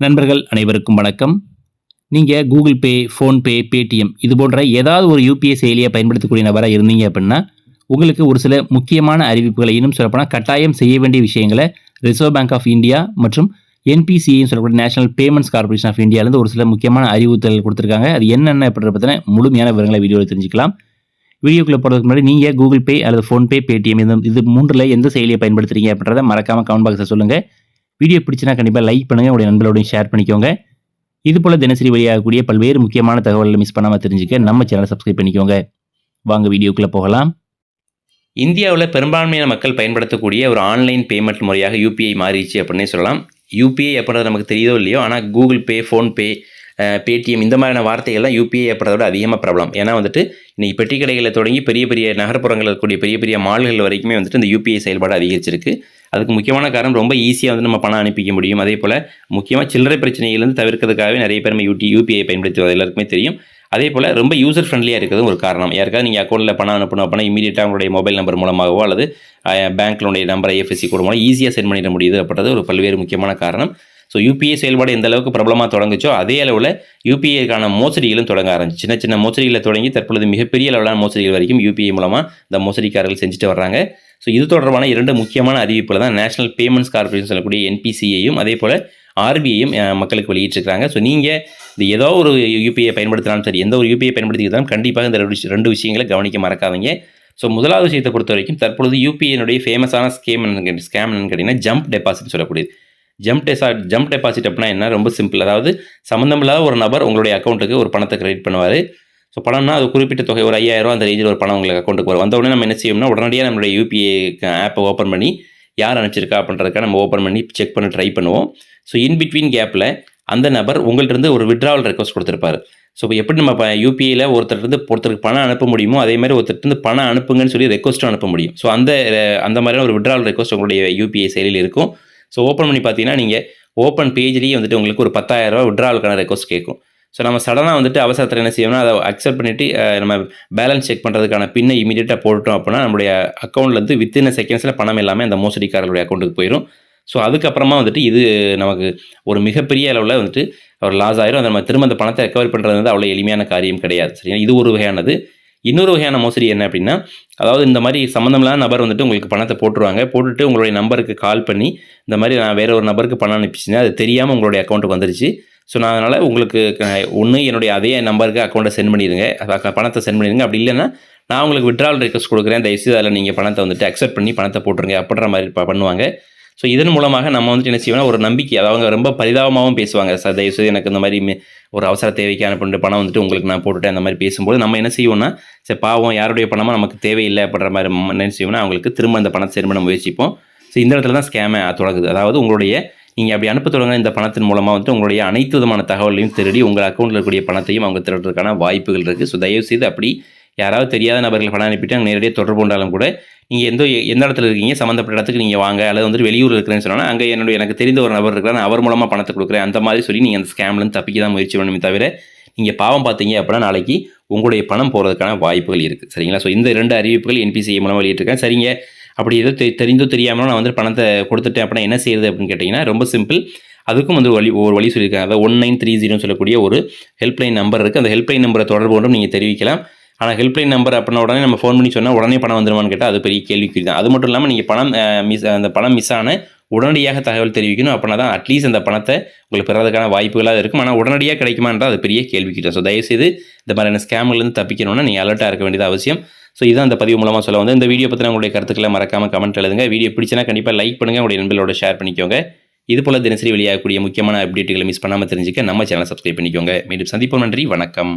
நண்பர்கள் அனைவருக்கும் வணக்கம். நீங்கள் கூகுள் பே ஃபோன்பே பேடிஎம் இது போன்ற ஏதாவது ஒரு யூபிஐ செயலியை பயன்படுத்தக்கூடிய நபராக இருந்தீங்க அப்படின்னா உங்களுக்கு ஒரு சில முக்கியமான அறிவிப்புகளை இன்னும் சொல்லப்போனால் கட்டாயம் செய்ய வேண்டிய விஷயங்களை ரிசர்வ் பேங்க் ஆஃப் இந்தியா மற்றும் என்பிசிஐன்னு சொல்லக்கூடிய நேஷனல் பேமெண்ட்ஸ் கார்பரேஷன் ஆஃப் இந்தியாவிலேருந்து ஒரு சில முக்கியமான அறிவுறுத்தல் கொடுத்துருக்காங்க. அது என்னென்ன அப்படின்ற பற்றின முழுமையான விவரங்களை வீடியோவில் தெரிஞ்சுக்கலாம். வீடியோக்குள்ளே போகிறதுக்கு முன்னாடி நீங்கள் கூகுள் பே அல்லது ஃபோன்பே பேடிஎம் இது இது மூன்றில் எந்த செயலியை பயன்படுத்துகிறீங்க அப்படின்றத மறக்காமல் கமெண்ட் பாக்ஸில் சொல்லுங்கள் வீடியோ பிடிச்சினா கண்டிப்பாக லைக் பண்ணுங்கள் உடைய நண்பர்களோடையும் ஷேர் பண்ணிக்கோங்க. இது போல் தினசரி வெளியாகக்கூடிய பல்வேறு முக்கியமான தகவல்களை மிஸ் பண்ணாமல் தெரிஞ்சுக்க நம்ம சேனலை சப்ஸ்கிரைப் பண்ணிக்கோங்க. வாங்க வீடியோக்குள்ளே போகலாம். இந்தியாவில் பெரும்பான்மையான மக்கள் பயன்படுத்தக்கூடிய ஒரு ஆன்லைன் பேமெண்ட் முறையாக யூபிஐ மாறிடுச்சு அப்படின்னே சொல்லலாம். யூபிஐ அப்படின்றது நமக்கு தெரியுதோ இல்லையோ? ஆனால் கூகுள் பே ஃபோன்பே பேடிஎம் இந்த மாதிரியான வார்த்தைகள்லாம் யூபிஐ அப்படின்றத விட அதிகமாக பிரபலம். ஏன்னா வந்துட்டு இன்னைக்கு பெட்டி கடைகளை தொடங்கி பெரிய பெரிய நகர்ப்புறங்களில் இருக்கக்கூடிய பெரிய பெரிய மால்கள் வரைக்குமே வந்துட்டு இந்த யூபிஐ செயல்பாடு அதிகரிச்சிருக்கு. அதுக்கு முக்கியமான காரணம் ரொம்ப ஈஸியாக வந்து நம்ம பணம் அனுப்பிக்க முடியும். அதே போல் முக்கியமாக சில்லறை பிரச்சனைகள்லேருந்து தவிர்க்கிறதுக்காகவே நிறைய பேர் யூடி யூபிஐ பயன்படுத்துவது எல்லாருக்குமே தெரியும். அதே போல் ரொம்ப யூசர் ஃப்ரெண்ட்லியாக இருக்கிறது ஒரு காரணம். யாருக்காவது நீங்கள் அக்கௌண்ட்டில் பணம் அனுப்பணும் அப்படின்னா இமீடியட்டாக உங்களுடைய மொபைல் நம்பர் மூலமாகவோ அல்லது பேங்க்லுடைய நம்பர் ஐஎஃப்எஸ்சி கூட மூலம் ஈஸியாக சென்ட் பண்ணிட முடியுது அப்படின்றது ஒரு பல்வேறு முக்கியமான காரணம். ஸோ யூபிஏ செயல்பாடு எந்த அளவுக்கு பிரபலமாக தொடங்குச்சோ அதே அளவில் யூபிஏக்கான மோசடிகளும் தொடங்க ஆரம்பிச்சு சின்ன சின்ன மோசடிகளை தொடங்கி தற்பொழுது மிகப்பெரிய அளவிலான மோசடிகள் வரைக்கும் யூபிஐ மூலமாக இந்த மோசடிக்காரர்கள் செஞ்சுட்டு வர்றாங்க. ஸோ இது தொடர்பான இரண்டு முக்கியமான அறிவிப்பில் தான் நேஷனல் பேமெண்ட்ஸ் கார்பரேஷன் சொல்லக்கூடிய என்பிசிஐயும் அதே போல் ஆர்பிஐயும் மக்களுக்கு வெளியிட்டிருக்காங்க ஸோ நீங்கள் இந்த ஏதோ ஒரு யூபிஐ பயன்படுத்தினாலும் சரி எந்த ஒரு யூபிஐ பயன்படுத்திக்கிறதாலும் கண்டிப்பாக இந்த ரெண்டு ரெண்டு விஷயங்களை கவனிக்க மறக்காதீங்க. ஸோ முதலாவது விஷயத்தை பொறுத்த வரைக்கும் தற்பொழுது யூபிஐனுடைய ஃபேமஸான ஸ்கேம் ஸ்கேம் என்னன்னு கேட்டிங்கன்னா ஜம்ப் டெபாசிட் சொல்லக்கூடியது. ஜம்ப் டெசா ஜம்ப் டெபாசிட் அப்படின்னா என்ன? ரொம்ப சிம்பிள் அதாவது சம்மந்தமில்லாத ஒரு நபர் உங்களுடைய அக்கௌண்ட்டுக்கு ஒரு பணத்தை கிரெடிட் பண்ணுவார். ஸோ பணம்னா அது குறிப்பிட்ட தொகை ஒரு ஐயாயிரம் அந்த ரேஞ்சில் ஒரு பணம் உங்களுக்கு அக்கௌண்ட்டுக்கு வரும். வந்த உடனே நம்ம என்ன செய்யணும்னா உடனடியாக நம்மளுடைய யூபிஐ ஆப்பை ஓப்பன் பண்ணி யார் அனுப்பிச்சிருக்கா அப்படின்றதுக்காக நம்ம ஓப்பன் பண்ணி செக் பண்ண ட்ரை பண்ணுவோம். ஸோ இன் பிட்வீன் கேப்பில் அந்த நபர் உங்கள்கிட்ட இருந்து ஒரு விட்ராவல் ரெக்வஸ்ட் கொடுத்துருப்பார். ஸோ இப்போ எப்படி நம்ம யூபிஐயில் ஒருத்தர்கிட்ட ஒருத்தருக்கு பணம் அனுப்ப முடியுமோ அதே மாதிரி ஒருத்தர்கிட்ட இருந்து பணம் அனுப்புங்கன்னு சொல்லி ரெக்வஸ்ட்டும் அனுப்ப முடியும். ஸோ அந்த அந்த மாதிரியான ஒரு விட்ராவல் ரெக்வஸ்ட் உங்களுடைய யூபிஐ செயலியில் இருக்கும். ஸோ ஓப்பன் பண்ணி பார்த்தீங்கன்னா நீங்கள் ஓப்பன் பேஜ்லேயே வந்துட்டு உங்களுக்கு ஒரு பத்தாயிரரூபா விட்ராவலுக்கான ரெக்வஸ்ட் கேட்கும். ஸோ நம்ம சடனாக வந்துட்டு அவசரத்தில் என்ன செய்யணும்னா அதை அக்செப்ட் பண்ணிவிட்டு நம்ம பேலன்ஸ் செக் பண்ணுறதுக்கான பின்னை இமீடியட்டாக போட்டோம் அப்படின்னா நம்மளுடைய அக்கௌண்ட்லேருந்து வித்தின் செகண்ட்ஸில் பணம் எல்லாமே அந்த மோசடிக்காரர்களுடைய அக்கௌண்ட்டுக்கு போயிடும் ஸோ அதுக்கப்புறமா வந்துட்டு இது நமக்கு ஒரு மிகப்பெரிய அளவில் வந்துட்டு ஒரு லாஸ் ஆயிரும். அதை நம்ம திரும்ப அந்த பணத்தை ரெக்கவர் பண்ணுறது வந்து அவ்வளோ எளிமையான காரியம் கிடையாது. சரிங்களா? இது ஒரு வகையானது. இன்னொரு வகையான மோசடி என்ன அப்படின்னா அதாவது இந்த மாதிரி சம்மந்தமில்லாத நபர் வந்துட்டு உங்களுக்கு பணத்தை போட்டுருவாங்க. போட்டுட்டு உங்களுடைய நம்பருக்கு கால் பண்ணி இந்த மாதிரி நான் வேற ஒரு நபருக்கு பணம் அனுப்பிச்சுன்னா அது தெரியாமல் உங்களுடைய அக்கௌண்ட்டுக்கு வந்துருச்சு. ஸோ நான் அதனால் உங்களுக்கு ஒன்று என்னுடைய அதே நம்பருக்கு அக்கௌண்ட்டை சென்ட் பண்ணிடுங்க. பணத்தை சென்ட் பண்ணிடுங்க. அப்படி இல்லைன்னா நான் உங்களுக்கு விட்ரால் ரெக்வஸ்ட் கொடுக்குறேன். தயவுசெய்து அதில் நீங்கள் பணத்தை வந்துட்டு அக்செப்ட் பண்ணி பணத்தை போட்டுருங்க. அப்படின்ற மாதிரி பண்ணுவாங்க. ஸோ இதன் மூலமாக நம்ம வந்துட்டு என்ன செய்வோம்னா ஒரு நம்பிக்கை அதாவது அவங்க ரொம்ப பரிதாபமாகவும் பேசுவாங்க. சார் தயவுசெய்து எனக்கு இந்த மாதிரி ஒரு அவசர தேவைக்கு அனுப்பிட்டு பணம் வந்துட்டு உங்களுக்கு நான் போட்டுட்டேன் அந்த மாதிரி பேசும்போது நம்ம என்ன செய்வோம்னா சரி பாவம் யாருடைய பணமாக நமக்கு தேவையில்லை அப்படின்ற மாதிரி என்ன செய்வோம்னா அவங்களுக்கு திரும்ப அந்த பணத்தை சென்ட் நம்ம முயற்சிப்போம். ஸோ இந்த இடத்துல தான் ஸ்கேமே தொடங்குது. அதாவது உங்களுடைய நீங்கள் அப்படி அனுப்ப தொடங்க இந்த பணத்தின் மூலமாக வந்துட்டு உங்களுடைய அனைத்து விதமான தகவலையும் திருடி உங்கள் அக்கௌண்ட்டில் இருக்கக்கூடிய பணத்தையும் அவங்க திருடுறதுக்கான வாய்ப்புகள் இருக்குது ஸோ தயவுசெய்து அப்படி யாராவது தெரியாத நபர்கள் பணம் அனுப்பிட்டு அங்கே நேரடியாக தொடர்பு கொண்டாலும் கூட நீங்கள் எந்த எந்த இடத்துல இருக்கீங்க சம்மந்தப்பட்ட இடத்துக்கு நீங்கள் வாங்க அல்லது வந்துட்டு வெளியூர் இருக்கிறேன்னு சொன்னால் அங்கே என்னுடைய எனக்கு தெரிந்த ஒரு நபர் இருக்கிறார் நான் அவர் மூலமாக பணத்தை கொடுக்குறேன் அந்த மாதிரி சொல்லி நீங்கள் அந்த ஸ்கேம்லேருந்து தப்பிக்க தான் முயற்சி பண்ணணுமே தவிர நீங்கள் பாவம் பார்த்தீங்க அப்படின்னா நாளைக்கு உங்களுடைய பணம் போகிறதுக்கான வாய்ப்புகள் இருக்குது சரிங்களா? ஸோ இந்த ரெண்டு அறிவிப்புகள் என்பிசிஐ மூலமாக வெளியிட்டிருக்கேன். சரிங்க. அப்படி ஏதோ தெ- தெரிந்தோ தெரியாமல் நான் வந்து பணத்தை கொடுத்துட்டேன் அப்படின்னா என்ன செய்யுது அப்படின்னு கேட்டிங்கன்னா ரொம்ப சிம்பிள் அதுக்கும் வந்து ஒரு வழி ஒரு வழி சொல்லியிருக்காங்க. அதாவது ஒன் நைன் த்ரீ ஜீரோன்னு சொல்லக்கூடிய ஒரு ஹெல்ப்லைன் நம்பர் இருக்குது அந்த ஹெல்ப்லைன் நம்பரை தொடர்பு கொண்டும் நீங்கள் தெரிவிக்கலாம். ஆனால் ஹெல்ப்லைன் நம்பர் அப்படின்னா உடனே நம்ம ஃபோன் பண்ணி சொன்னால் உடனே பணம் வந்துருமான்னு கேட்டால் அது பெரிய கேள்விக்குறி தான். அது மட்டும் இல்லாமல் நீங்கள் பணம் மிஸ் அந்த பணம் மிஸ் ஆன உடனடியாக தகவல் தெரிவிக்கணும் அப்படின்னா தான் அட்லீஸ்ட் அந்த பணத்தை உங்களுக்கு பெறதுக்கான வாய்ப்புகளாக இருக்கும். ஆனால் உடனடியாக கிடைக்குமான்றது அது பெரிய கேள்விக்குறி ஸோ தயவுசெய்து இந்த மாதிரியான ஸ்கேம்லேருந்து தப்பிக்கணும்னா நீங்கள் அலர்ட்டாக இருக்க வேண்டியது அவசியம். ஸோ இதான் அந்த பதிவு மூலமாக சொல்ல வந்து இந்த வீடியோ பற்றின உங்களுடைய கருத்துக்களை மறக்காமல் கமெண்ட் எழுதுங்க. வீடியோ பிடிச்சினா கண்டிப்பாக லைக் பண்ணுங்கள் உங்களுடைய நண்பர்களோட ஷேர் பண்ணிக்கோங்க. இது போல் தினசரி வெளியாகக்கூடிய முக்கியமான அப்டேட்டுகளை மிஸ் பண்ணாமல் தெரிஞ்சுக்க நம்ம சேனலை சப்ஸ்கிரைப் பண்ணிக்கோங்க. மீண்டும் சந்திப்போம். நன்றி. வணக்கம்.